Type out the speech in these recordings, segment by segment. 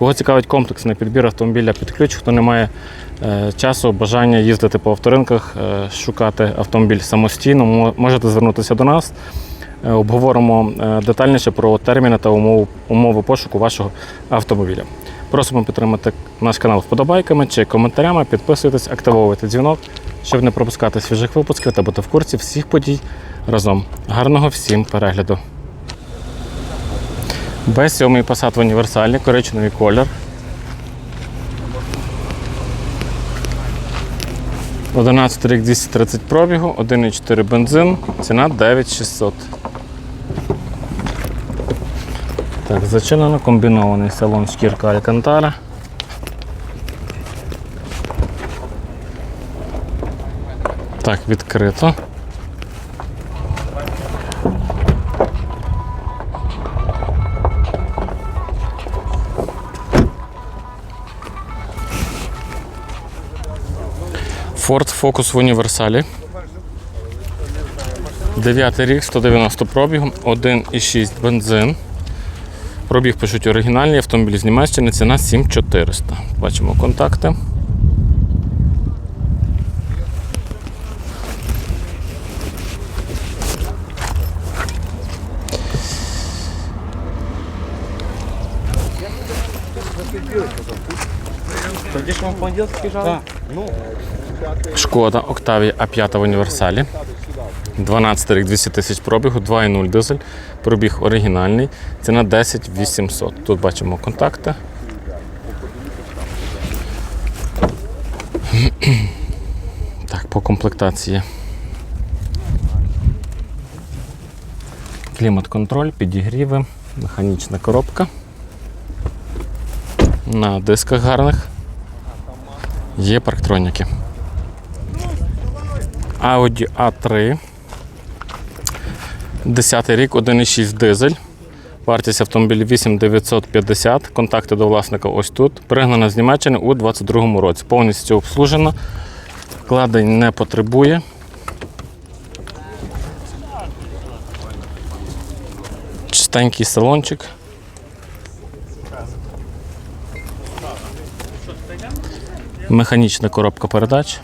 Кого цікавить комплексний підбір автомобіля під ключ, хто не має е, часу, бажання їздити по авторинках, е, шукати автомобіль самостійно, можете звернутися до нас. Е, Обговоримо детальніше про терміни та умови, умови пошуку вашого автомобіля. Просимо підтримати наш канал вподобайками чи коментарями, підписуйтесь, активовуйте дзвінок, щоб не пропускати свіжих випусків та бути в курсі всіх подій разом. Гарного всім перегляду! Б7 Passat в універсалі, коричневий колір. 11 рік 230 пробігу, 1,4 бензин, ціна 9600. Так, зачинено комбінований салон шкірка Алькантара. Так, відкрито. Ford Focus в універсалі. 9 рік, 190 пробігу, 1,6 бензин. Пробіг пишуть оригінальний, автомобіль з Німеччини, ціна 7400. Бачимо контакти. Придешь вам в понедельник бежал? Да. Шкода Octavia A5 в універсалі. 12 рік 200 тисяч пробігу, 2,0 дизель. Пробіг оригінальний. Ціна 10 800. Тут бачимо контакти. Так, по комплектації. Клімат-контроль, підігріви, механічна коробка. На дисках гарних. Є парктроніки. Audi A3. 10 рік, 1,6 дизель. Вартість автомобіля 8950. Контакти до власника ось тут. Пригнана з Німеччини у 2022 році. Повністю обслужена. Вкладень не потребує. Чистенький салончик. Механічна коробка передач.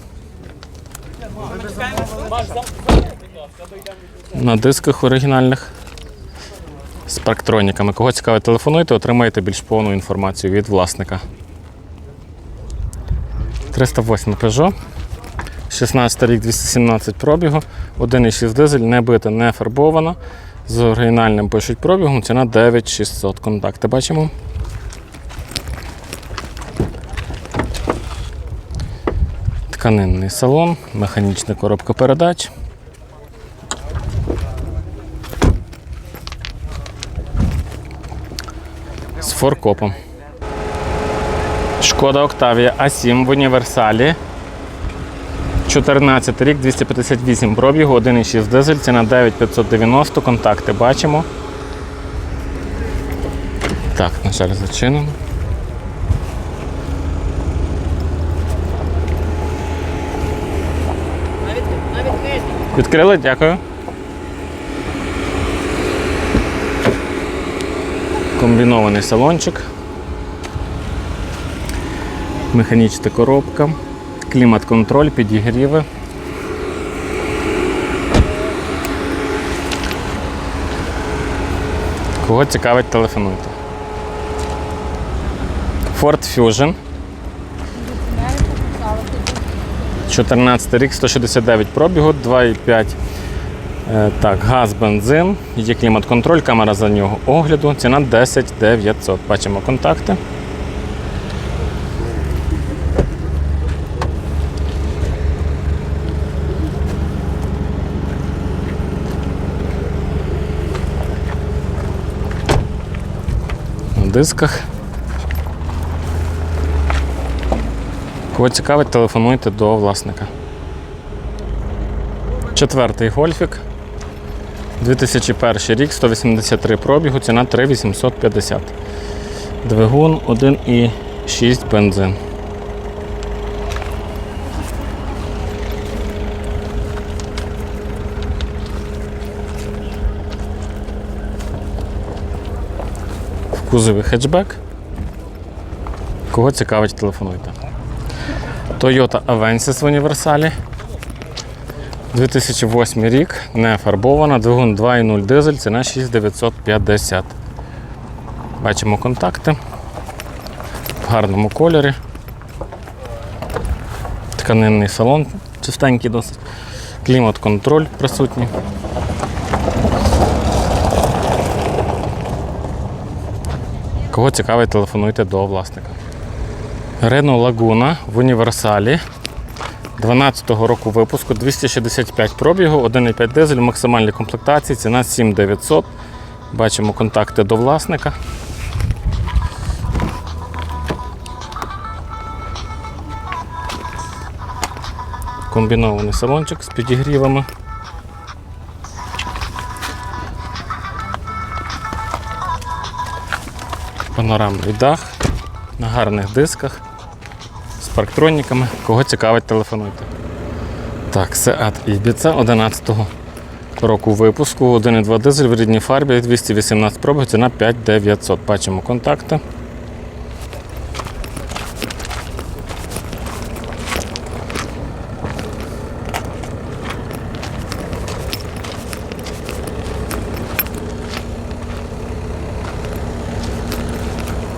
На дисках оригінальних з парктроніками. Кого цікавить, телефонуйте, отримаєте більш повну інформацію від власника. 308 Peugeot. 16 рік 217 пробігу, 1,6 дизель, не бита, не фарбована. З оригінальним пишуть пробігом, ціна 9600. Контакти бачимо. Тканинний салон, механічна коробка передач. З форкопом. Шкода Октавія А7 в універсалі. 14 рік, 258 пробігу, 1,6 дизель, ціна 9590, контакти бачимо. Так, на жаль, зачинено. Відкрили, дякую. Комбінований салончик. Механічна коробка, клімат-контроль, підігріви. Кого цікавить, телефонуйте. Ford Fusion. 14 рік, 169 пробігу, 2,5. Е, Так, газ, бензин, є клімат-контроль, камера за нього огляду. Ціна 10 900. Бачимо контакти. На дисках. Кого цікавить, телефонуйте до власника. Четвертий гольфік. 2001 рік, 183 пробігу, ціна 3850. Двигун 1,6 бензин. В кузові хетчбек. Кого цікавить, телефонуйте. Toyota Avensis в універсалі. 2008 рік, не фарбована, двигун 2.0 дизель, ціна 6950. Бачимо контакти в гарному кольорі. Тканинний салон чистенький досить. Клімат-контроль присутній. Кого цікавить, телефонуйте до власника. Renault Laguna в універсалі 12-го року випуску 265 пробігу, 1,5 дизель, максимальні комплектації, ціна 7900. Бачимо контакти до власника. Комбінований салончик з підігрівами. Панорамний дах на гарних дисках парктроніками. Кого цікавить, телефонуйте. Так, Seat Ibiza 11-го року випуску. 1,2 дизель в рідній фарбі, 218 пробіг, ціна 5900. Бачимо контакти.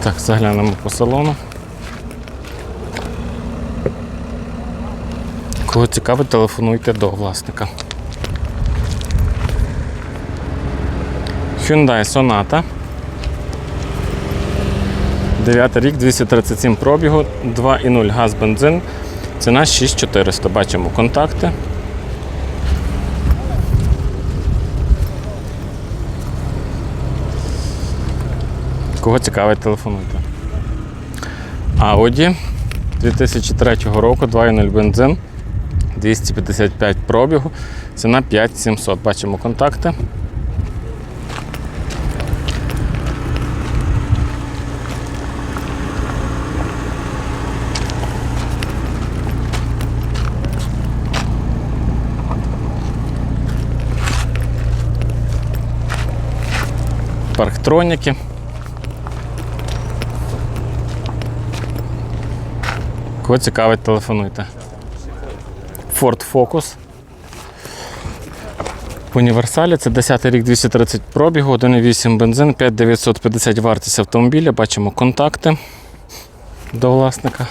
Так, заглянемо по салону. Кого цікавить, телефонуйте до власника. Hyundai Sonata. 9 рік, 237 пробігу, 2,0 газ бензин. Ціна 6400. Бачимо контакти. Кого цікавить, телефонуйте. Audi 2003 року, 2,0 бензин, 255 пробігу, ціна 5700. Бачимо контакти. Парктроніки. Кого цікавить, телефонуйте. Ford Focus. В універсалі це 10 рік 230 пробігу, 1,8 бензин, 5950 вартість автомобіля. Бачимо контакти до власника.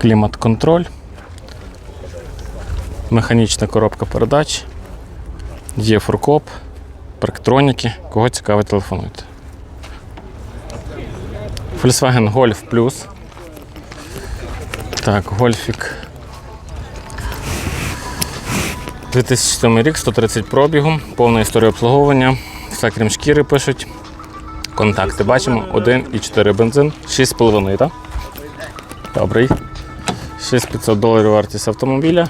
Клімат-контроль. Механічна коробка передач. Є фуркоп, парктроніки. Кого цікавить, телефонуйте. Volkswagen Golf Plus. Так, Гольфік. 2007 рік, 130 пробігу, повна історія обслуговування. Все крім шкіри пишуть. Контакти бачимо. 1,4 бензин, 6,5, так? Добрий. 6500 доларів вартість автомобіля.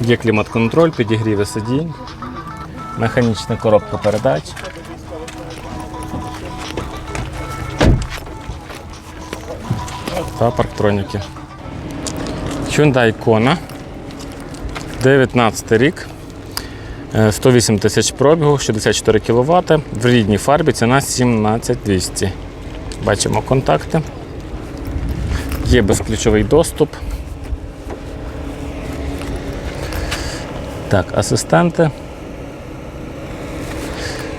Є клімат-контроль, підігріви сидінь, механічна коробка передач. Та парктроніки. Hyundai Kona. 19 рік. Е, 108 тисяч пробігу, 64 кВт. В рідній фарбі ціна 17200. Бачимо контакти. Є безключовий доступ. Так, асистенти.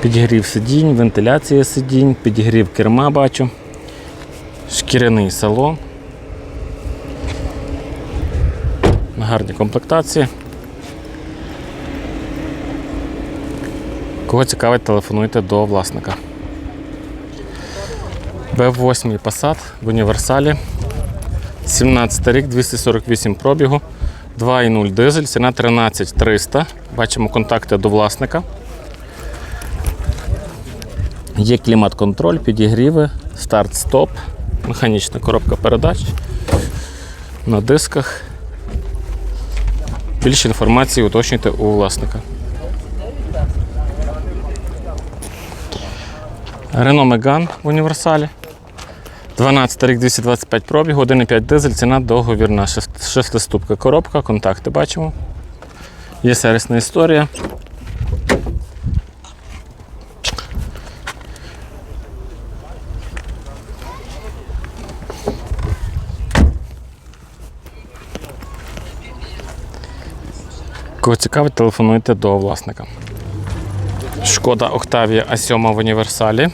Підігрів сидінь, вентиляція сидінь, підігрів керма бачу. Шкіряний салон. На гарній комплектації. Кого цікавить, телефонуйте до власника. Б8 Passat в універсалі. 17 рік, 248 пробігу, 2,0 дизель, ціна 13300. Бачимо контакти до власника. Є клімат-контроль, підігріви, старт-стоп, механічна коробка передач на дисках. Більше інформації уточнюйте у власника. Рено Меган в універсалі. 12 рік 225 пробіг, 1,5 дизель, ціна договірна. Шест- Шестиступка коробка, контакти бачимо. Є сервісна історія. Кого цікавить, телефонуйте до власника. Шкода Octavia A7 в універсалі.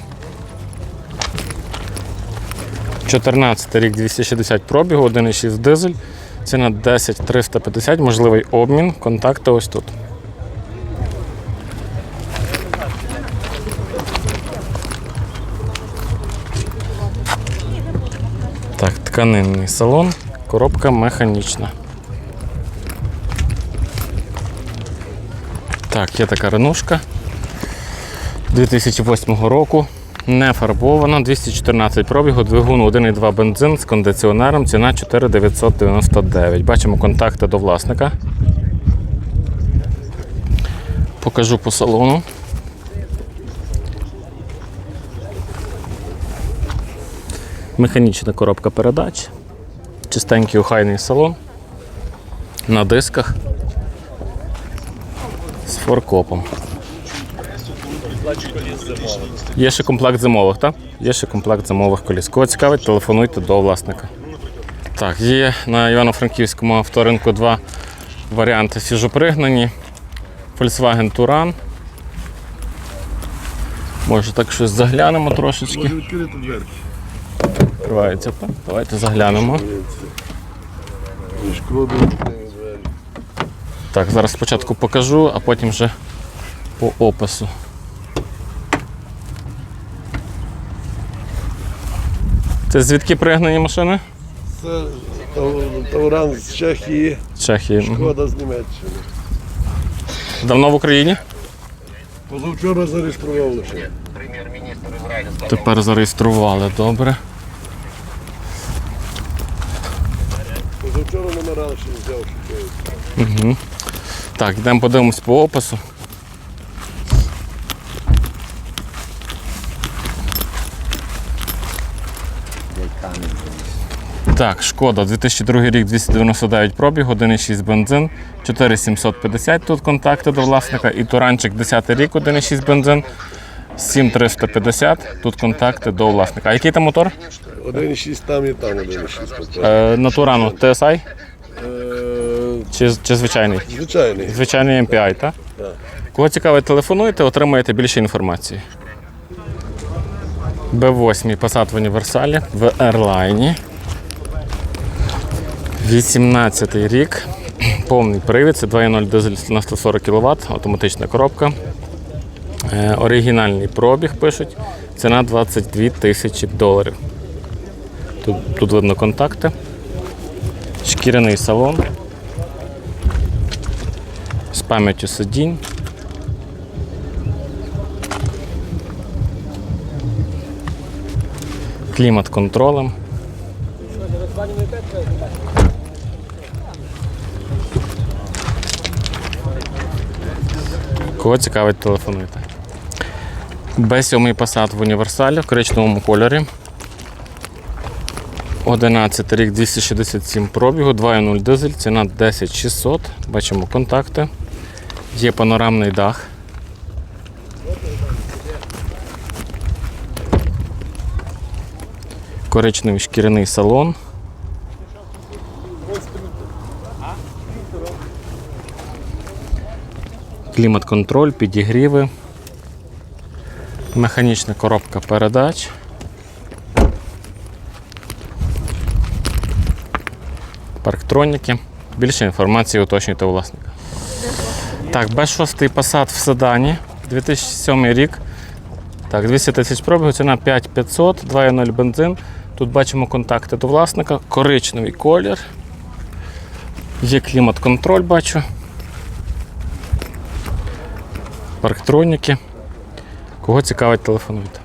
14 рік 260 пробігу, 1,6 дизель. Ціна 10 350, можливий обмін. Контакти ось тут. Так, тканинний салон, коробка механічна. Так, є така ренушка 2008 року. Не фарбована, 214 пробігу, двигун 1,2 бензин з кондиціонером, ціна 4999. Бачимо контакти до власника. Покажу по салону. Механічна коробка передач, чистенький охайний салон на дисках з форкопом. Є ще комплект зимових, так? Є ще комплект зимових коліс. Кого цікавить, телефонуйте до власника. Так, є на Івано-Франківському авторинку два варіанти свіжопригнані. Volkswagen Touran. Може так щось заглянемо трошечки. Відкривається. так? Давайте заглянемо. Шкода. Так, зараз спочатку покажу, а потім вже по опису. Це звідки пригнані машини? Це Тауран з Чехії, Чехії. Шкода з Німеччини. Давно в Україні? Позавчора зареєстрував лише. Тепер зареєстрували, добре. Позавчора номера ще взяв, що Угу. Так, йдемо подивимось по опису. Так, шкода, 2002 рік 299 пробіг, 1,6 бензин, 4750 тут контакти до власника. І Туранчик 10 рік, 1,6 бензин, 7350 тут контакти до власника. А який там мотор? 1,6 там і там 1,6. Е, на Турану TSI Е, чи, чи звичайний? Звичайний. Звичайний MPI, так? Так. Кого цікавить, телефонуйте, отримаєте більше інформації. Б8 Passat в універсалі в Airline. 18 рік. Повний привід, це 2.0 дизель на 140 кВт, автоматична коробка. Е, оригінальний пробіг пишуть. Ціна 22 тисячі доларів. Тут, тут видно контакти. Шкіряний салон. Пам'яттю сидінь. Клімат-контролем. Кого цікавить, телефонуйте. Б7 Passat в універсалі в коричневому кольорі. 11 рік 267 пробігу, 2.0 дизель, ціна 10600. Бачимо контакти. Є панорамний дах. Коричневий шкіряний салон. Клімат-контроль, підігріви. Механічна коробка передач. Парктроніки. Більше інформації уточнюйте власника. Так, Б6 Passat в седані. 2007 рік. Так, 200 тисяч пробігу, ціна 5500, 2.0 бензин. Тут бачимо контакти до власника, коричневий колір. Є клімат-контроль, бачу. Парктроніки. Кого цікавить, телефонуйте.